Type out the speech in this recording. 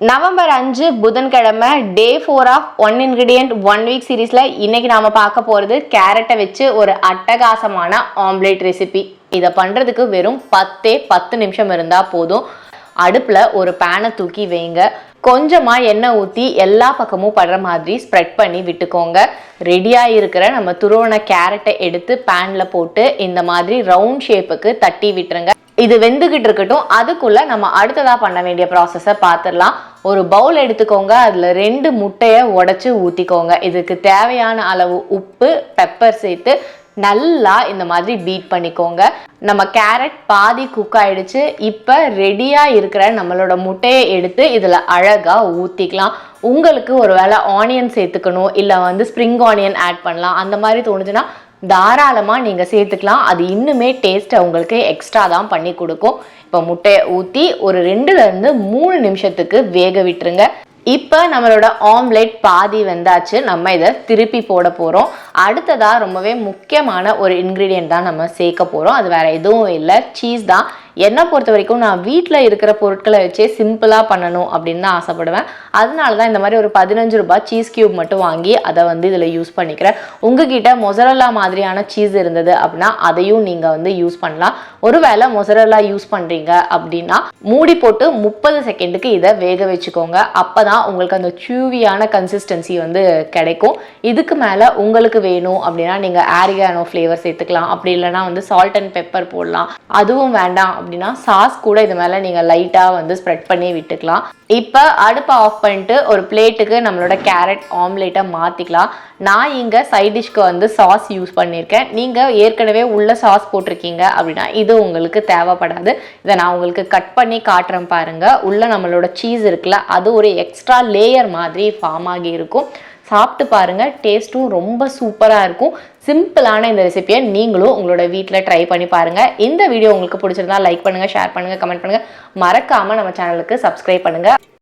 November அஞ்சு புதன்கிழமை day four of one ingredient one week சீரீஸில் இன்னைக்கு நாம் பார்க்க போகிறது கேரட்டை வச்சு ஒரு அட்டகாசமான ஆம்லேட் ரெசிபி இதை பண்ணுறதுக்கு வெறும் பத்தே பத்து நிமிஷம் இருந்தால் போதும். அடுப்பில் ஒரு பேனை தூக்கி வைங்க. கொஞ்சமாக எண்ணெய் ஊற்றி எல்லா பக்கமும் படுற மாதிரி ஸ்ப்ரெட் பண்ணி விட்டுக்கோங்க. ரெடியாக இருக்கிற நம்ம துருவன கேரட்டை எடுத்து பேனில் போட்டு இந்த மாதிரி ரவுண்ட் ஷேப்புக்கு தட்டி விட்டுருங்க. இது வெந்துகிட்டு இருக்கட்டும். அதுக்குள்ளே நம்ம அடுத்ததாக பண்ண வேண்டிய ப்ராசஸை பார்த்துடலாம் ஒரு பவுல் எடுத்துக்கோங்க. அதில் ரெண்டு முட்டையை உடச்சி ஊற்றிக்கோங்க இதுக்கு தேவையான அளவு உப்பு பெப்பர் சேர்த்து நல்லா இந்த மாதிரி பீட் பண்ணிக்கோங்க. நம்ம கேரட் பாதி குக் ஆயிடுச்சு. இப்போ ரெடியாக இருக்கிற நம்மளோட முட்டையை எடுத்து இதில் அழகாக ஊற்றிக்கலாம் உங்களுக்கு ஒரு வேளை ஆனியன் சேர்த்துக்கணும் இல்லை வந்து ஸ்ப்ரிங் ஆனியன் ஆட் பண்ணலாம். அந்த மாதிரி தோணுச்சுன்னா தாராளமாக நீங்கள் சேர்த்துக்கலாம். அது இன்னுமே டேஸ்ட்டை உங்களுக்கு எக்ஸ்ட்ரா தான் பண்ணி கொடுக்கும். இப்போ முட்டையை ஊற்றி ஒரு ரெண்டுலேருந்து மூணு நிமிஷத்துக்கு வேக விட்டுருங்க. இப்போ நம்மளோட ஆம்லெட் பாதி வெந்தாச்சு நம்ம இதை திருப்பி போட போகிறோம் அடுத்ததாக ரொம்பவே முக்கியமான ஒரு இன்க்ரீடியன்ட் தான் நம்ம சேர்க்க போகிறோம் அது வேறு எதுவும் இல்லை. சீஸ் தான். என்னை பொறுத்த வரைக்கும் நான் வீட்டில் இருக்கிற பொருட்களை வச்சே சிம்பிளாக பண்ணணும் அப்படின்னு தான் ஆசைப்படுவேன். அதனால தான் இந்த மாதிரி ஒரு பதினஞ்சு ரூபாய் சீஸ் கியூப் மட்டும் வாங்கி அதை வந்து இதில் யூஸ் பண்ணிக்கிறேன். உங்ககிட்ட மொசரல்லா மாதிரியான சீஸ் இருந்தது அப்படின்னா அதையும் நீங்கள் வந்து யூஸ் பண்ணலாம். ஒருவேளை மொசரல்லா யூஸ் பண்ணுறீங்க அப்படின்னா மூடி போட்டு முப்பது செகண்டுக்கு இதை வேக வச்சுக்கோங்க. அப்போ தான் உங்களுக்கு அந்த சூவியான கன்சிஸ்டன்சி வந்து கிடைக்கும். இதுக்கு மேலே உங்களுக்கு வேணும் அப்படின்னா நீங்கள் ஆரிகானோ ஃப்ளேவர் சேர்த்துக்கலாம். அப்படி இல்லைன்னா வந்து சால்ட் அண்ட் பெப்பர் போடலாம். அதுவும் வேண்டாம் அப்படின்னா சாஸ் கூட இது மேலே நீங்கள் லைட்டாக வந்து ஸ்ப்ரெட் பண்ணி விட்டுக்கலாம். இப்போ அடுப்பை ஆஃப் பண்ணிட்டு ஒரு பிளேட்டுக்கு நம்மளோட கேரட் ஆம்லேட்டை மாற்றிக்கலாம் நான் இங்கே சைட் டிஷ்க்கு வந்து சாஸ் யூஸ் பண்ணியிருக்கேன் நீங்கள் ஏற்கனவே உள்ள சாஸ் போட்டிருக்கீங்க அப்படின்னா இது உங்களுக்கு தேவைப்படாது. இதை நான் உங்களுக்கு கட் பண்ணி காட்டுறேன் பாருங்கள் உள்ள நம்மளோட சீஸ் இருக்குல்ல அது ஒரு எக்ஸ்ட்ரா லேயர் மாதிரி ஃபார்ம் ஆகி இருக்கும். சாப்பிட்டு பாருங்கள் டேஸ்ட்டும் ரொம்ப சூப்பராக இருக்கும். சிம்பிளான இந்த ரெசிபியை நீங்களும் உங்களோட வீட்டில் ட்ரை பண்ணி பாருங்கள் இந்த வீடியோ உங்களுக்கு பிடிச்சிருந்தா லைக் பண்ணுங்கள் ஷேர் பண்ணுங்கள் கமெண்ட் பண்ணுங்கள் மறக்காமல் நம்ம சேனலுக்கு சப்ஸ்கிரைப் பண்ணுங்கள்